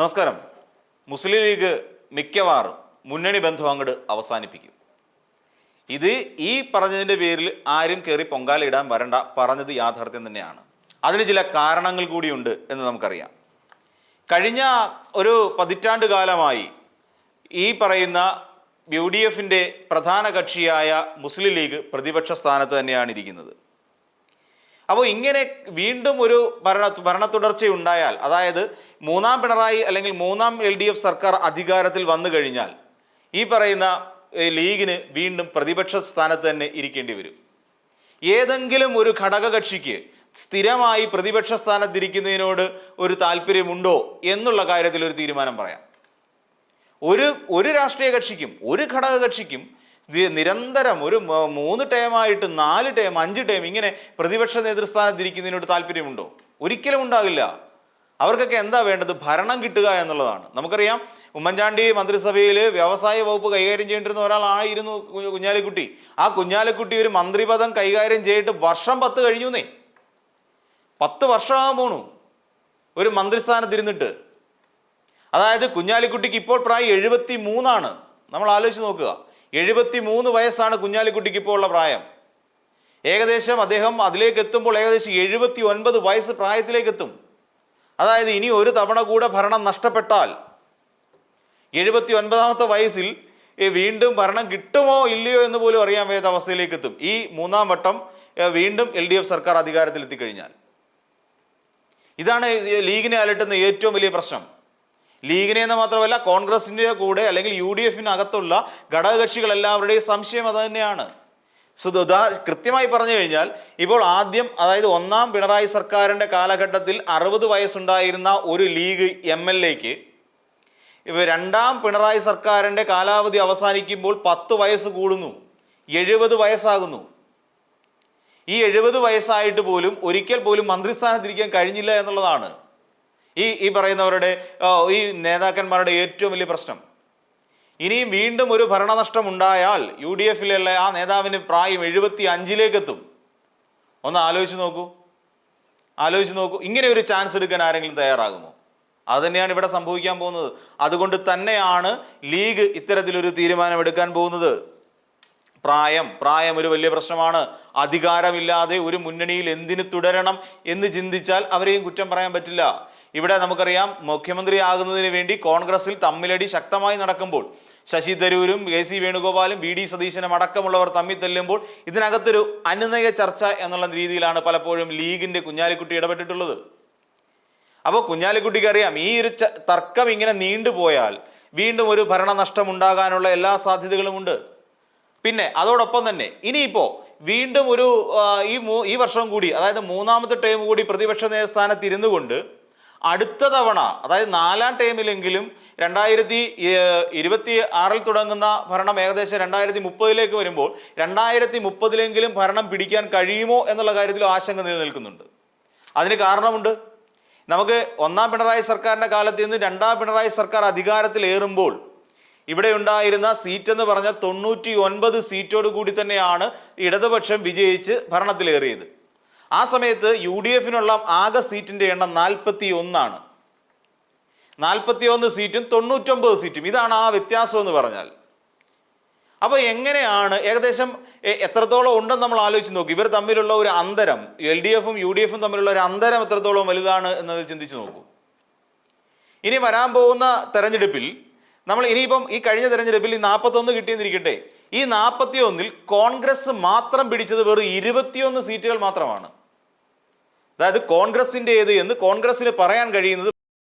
നമസ്കാരം. മുസ്ലിം ലീഗ് മിക്കവാറും മുന്നണി ബന്ധം അങ്ങോട്ട് അവസാനിപ്പിക്കും. ഇത് ഈ പറഞ്ഞതിന്റെ പേരിൽ ആരും കയറി പൊങ്കാല ഇടാൻ വരണ്ട പറഞ്ഞത് യാഥാർത്ഥ്യം തന്നെയാണ്. അതിന് ചില കാരണങ്ങൾ കൂടിയുണ്ട് എന്ന് നമുക്കറിയാം. കഴിഞ്ഞ ഒരു പതിറ്റാണ്ട് കാലമായി ഈ പറയുന്ന യു ഡി എഫിന്റെ പ്രധാന കക്ഷിയായ മുസ്ലിം ലീഗ് പ്രതിപക്ഷ സ്ഥാനത്ത് തന്നെയാണ് ഇരിക്കുന്നത്. അപ്പോൾ ഇങ്ങനെ വീണ്ടും ഒരു ഭരണ ഭരണ തുടർച്ചയുണ്ടായാൽ അതായത് മൂന്നാം പിണറായി അല്ലെങ്കിൽ മൂന്നാം എൽ ഡി എഫ് സർക്കാർ അധികാരത്തിൽ വന്നു കഴിഞ്ഞാൽ ഈ പറയുന്ന ലീഗിന് വീണ്ടും പ്രതിപക്ഷ സ്ഥാനത്ത് തന്നെ ഇരിക്കേണ്ടി വരും. ഏതെങ്കിലും ഒരു ഘടകകക്ഷിക്ക് സ്ഥിരമായി പ്രതിപക്ഷ സ്ഥാനത്തിരിക്കുന്നതിനോട് ഒരു താല്പര്യമുണ്ടോ എന്നുള്ള കാര്യത്തിൽ ഒരു തീരുമാനം പറയാം. ഒരു ഒരു രാഷ്ട്രീയ കക്ഷിക്കും ഒരു ഘടക കക്ഷിക്കും ഇത് നിരന്തരം ഒരു മൂന്ന് ടേമായിട്ട് നാല് ടേം അഞ്ച് ടേം ഇങ്ങനെ പ്രതിപക്ഷ നേതൃസ്ഥാനത്തിരിക്കുന്നതിനോട് താല്പര്യമുണ്ടോ? ഒരിക്കലും ഉണ്ടാകില്ല. അവർക്കൊക്കെ എന്താ വേണ്ടത്? ഭരണം കിട്ടുക എന്നുള്ളതാണ്. നമുക്കറിയാം ഉമ്മൻചാണ്ടി മന്ത്രിസഭയിൽ വ്യവസായ വകുപ്പ് കൈകാര്യം ചെയ്യേണ്ടിരുന്ന ഒരാളായിരുന്നു കുഞ്ഞാലിക്കുട്ടി. ആ കുഞ്ഞാലിക്കുട്ടി ഒരു മന്ത്രിപദം കൈകാര്യം ചെയ്തിട്ട് വർഷം പത്ത് കഴിഞ്ഞുന്നേ. പത്ത് വർഷമാകാൻ പോണു. ഒരു മന്ത്രിസ്ഥാനത്തിരുന്നിട്ട് അതായത് കുഞ്ഞാലിക്കുട്ടിക്ക് ഇപ്പോൾ പ്രായം എഴുപത്തി മൂന്നാണ് നമ്മൾ ആലോചിച്ച് നോക്കുക. എഴുപത്തി മൂന്ന് വയസ്സാണ് കുഞ്ഞാലിക്കുട്ടിക്ക് ഇപ്പോൾ ഉള്ള പ്രായം. ഏകദേശം അദ്ദേഹം അതിലേക്ക് എത്തുമ്പോൾ ഏകദേശം എഴുപത്തി ഒൻപത് വയസ്സ് പ്രായത്തിലേക്ക് എത്തും അതായത് ഇനി ഒരു തവണ കൂടെ ഭരണം നഷ്ടപ്പെട്ടാൽ എഴുപത്തി ഒൻപതാമത്തെ വയസ്സിൽ വീണ്ടും ഭരണം കിട്ടുമോ ഇല്ലയോ എന്ന് പോലും അറിയാൻ വയ്യാത്ത അവസ്ഥയിലേക്ക് എത്തും ഈ മൂന്നാം വട്ടം വീണ്ടും എൽ ഡി എഫ് സർക്കാർ അധികാരത്തിൽ എത്തിക്കഴിഞ്ഞാൽ ഇതാണ് ലീഗിനെ അലട്ടുന്ന ഏറ്റവും വലിയ പ്രശ്നം. ലീഗിനെ എന്ന് മാത്രമല്ല കോൺഗ്രസിന്റെ കൂടെ അല്ലെങ്കിൽ യു ഡി എഫിനകത്തുള്ള ഘടകകക്ഷികൾ എല്ലാവരുടെയും സംശയം അത് തന്നെയാണ്. സോ ദാ കൃത്യമായി പറഞ്ഞു കഴിഞ്ഞാൽ ഇപ്പോൾ ആദ്യം അതായത് ഒന്നാം പിണറായി സർക്കാരിന്റെ കാലഘട്ടത്തിൽ അറുപത് വയസ്സുണ്ടായിരുന്ന ഒരു ലീഗ് എം എൽ എക്ക് ഇപ്പോൾ രണ്ടാം പിണറായി സർക്കാരിന്റെ കാലാവധി അവസാനിക്കുമ്പോൾ പത്ത് വയസ്സ് കൂടുന്നു. എഴുപത് വയസ്സാകുന്നു. ഈ എഴുപത് വയസ്സായിട്ട് പോലും ഒരിക്കൽ പോലും മന്ത്രിസ്ഥാനത്തിരിക്കാൻ കഴിഞ്ഞില്ല എന്നുള്ളതാണ്. ഈ ഈ പറയുന്നവരുടെ ഈ നേതാക്കന്മാരുടെ ഏറ്റവും വലിയ പ്രശ്നം. ഇനിയും വീണ്ടും ഒരു ഭരണനഷ്ടം ഉണ്ടായാൽ യു ഡി എഫിലുള്ള ആ നേതാവിന് പ്രായം എഴുപത്തി അഞ്ചിലേക്ക് എത്തും ഒന്ന് ആലോചിച്ച് നോക്കൂ. ആലോചിച്ച് നോക്കൂ. ഇങ്ങനെ ഒരു ചാൻസ് എടുക്കാൻ ആരെങ്കിലും തയ്യാറാകുമോ? അത് തന്നെയാണ് ഇവിടെ സംഭവിക്കാൻ പോകുന്നത്. അതുകൊണ്ട് തന്നെയാണ് ലീഗ് ഇത്തരത്തിലൊരു തീരുമാനമെടുക്കാൻ പോകുന്നത്. പ്രായം പ്രായം ഒരു വലിയ പ്രശ്നമാണ്. അധികാരമില്ലാതെ ഒരു മുന്നണിയിൽ എന്തിനു തുടരണം എന്ന് ചിന്തിച്ചാൽ അവരെയും കുറ്റം പറയാൻ പറ്റില്ല. ഇവിടെ നമുക്കറിയാം മുഖ്യമന്ത്രി ആകുന്നതിന് വേണ്ടി കോൺഗ്രസിൽ തമ്മിലടി ശക്തമായി നടക്കുമ്പോൾ ശശി തരൂരും എ സി വേണുഗോപാലും ബി ഡി സതീശനും അടക്കമുള്ളവർ തമ്മിൽ തെല്ലുമ്പോൾ ഇതിനകത്തൊരു അനുനയ ചർച്ച എന്നുള്ള രീതിയിലാണ് പലപ്പോഴും ലീഗിന്റെ കുഞ്ഞാലിക്കുട്ടി ഇടപെട്ടിട്ടുള്ളത്. അപ്പോൾ കുഞ്ഞാലിക്കുട്ടിക്ക് അറിയാം ഈ ഒരു തർക്കം ഇങ്ങനെ നീണ്ടുപോയാൽ വീണ്ടും ഒരു ഭരണനഷ്ടം ഉണ്ടാകാനുള്ള എല്ലാ സാധ്യതകളുമുണ്ട് പിന്നെ അതോടൊപ്പം തന്നെ ഇനിയിപ്പോൾ വീണ്ടും ഒരു ഈ ഈ വർഷം കൂടി അതായത് മൂന്നാമത്തെ ടൈം കൂടി പ്രതിപക്ഷ നേതൃസ്ഥാനത്ത് ഇരുന്നു കൊണ്ട് അടുത്ത തവണ അതായത് നാലാം ടൈമിലെങ്കിലും രണ്ടായിരത്തി ഇരുപത്തി ആറിൽ തുടങ്ങുന്ന ഭരണം ഏകദേശം രണ്ടായിരത്തി മുപ്പതിലേക്ക് വരുമ്പോൾ രണ്ടായിരത്തി മുപ്പതിലെങ്കിലും ഭരണം പിടിക്കാൻ കഴിയുമോ എന്നുള്ള കാര്യത്തിൽ ആശങ്ക നിലനിൽക്കുന്നുണ്ട്. അതിന് കാരണമുണ്ട്. നമുക്ക് ഒന്നാം പിണറായി സർക്കാരിന്റെ കാലത്ത് നിന്ന് രണ്ടാം പിണറായി സർക്കാർ അധികാരത്തിലേറുമ്പോൾ ഇവിടെ ഉണ്ടായിരുന്ന സീറ്റ് എന്ന് പറഞ്ഞാൽ തൊണ്ണൂറ്റി ഒൻപത് സീറ്റോട് കൂടി തന്നെയാണ് ഇടതുപക്ഷം വിജയിച്ച് ഭരണത്തിലേറിയത്. ആ സമയത്ത് യു ഡി എഫിനുള്ള ആകെ സീറ്റിന്റെ എണ്ണം നാൽപ്പത്തി ഒന്നാണ് നാൽപ്പത്തി ഒന്ന് സീറ്റും തൊണ്ണൂറ്റൊമ്പത് സീറ്റും. ഇതാണ് ആ വ്യത്യാസം എന്ന് പറഞ്ഞാൽ. അപ്പോൾ എങ്ങനെയാണ് ഏകദേശം എത്രത്തോളം ഉണ്ടെന്ന് നമ്മൾ ആലോചിച്ച് നോക്കും. ഇവർ തമ്മിലുള്ള ഒരു അന്തരം എൽ ഡി എഫും യു ഡി എഫും തമ്മിലുള്ള ഒരു അന്തരം എത്രത്തോളം വലുതാണ് എന്നത് ചിന്തിച്ച് നോക്കൂ. ഇനി വരാൻ പോകുന്ന തെരഞ്ഞെടുപ്പിൽ നമ്മൾ ഇനിയിപ്പം ഈ കഴിഞ്ഞ തെരഞ്ഞെടുപ്പിൽ ഈ നാൽപ്പത്തൊന്ന് കിട്ടിയെന്നിരിക്കട്ടെ. ഈ നാൽപ്പത്തി ഒന്നിൽ കോൺഗ്രസ് മാത്രം പിടിച്ചത് വെറും ഇരുപത്തിയൊന്ന് സീറ്റുകൾ മാത്രമാണ്. അതായത് കോൺഗ്രസിന്റെ ഏത് എന്ന് കോൺഗ്രസിന് പറയാൻ കഴിയുന്നത്